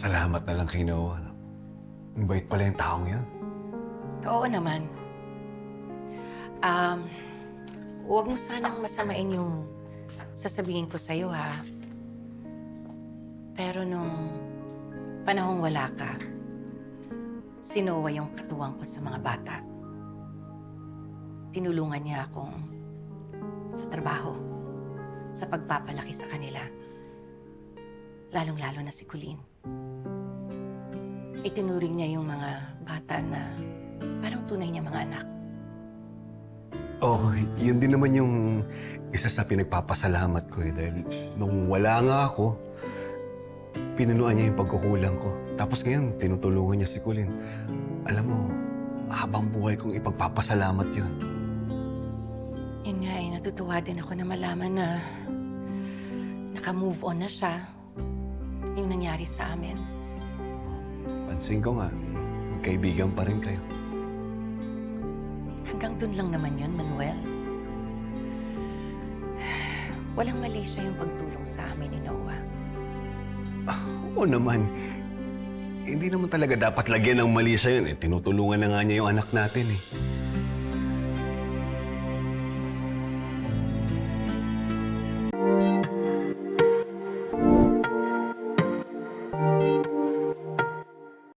Salamat na lang kay Noah. no? Ang bait pala yung taong yun. Oo naman. Um, huwag mo sanang masamain yung sasabihin ko sa'yo, ha? Pero nung panahong wala ka, si Noah yung katuwang ko sa mga bata. Tinulungan niya akong sa trabaho, sa pagpapalaki sa kanila. Lalong-lalo na si Colleen. Itinuring niya yung mga bata na parang tunay niya mga anak. Oh, yun din naman yung isa sa pinagpapasalamat ko eh. Dahil nung wala nga ako, pinunuan niya yung pagkukulang ko. Tapos ngayon, tinutulungan niya si Colin. Alam mo, habang buhay kong ipagpapasalamat yun. Yun nga eh, natutuwa din ako na malaman na naka-move on na siya yung nangyari sa amin. Pansin ko nga, magkaibigan pa rin kayo. Hanggang dun lang naman yun, Manuel. Walang mali siya yung pagtulong sa amin ni Noah. Oo naman. Hindi naman talaga dapat lagyan ng mali siya yun. Eh, tinutulungan na nga niya yung anak natin eh.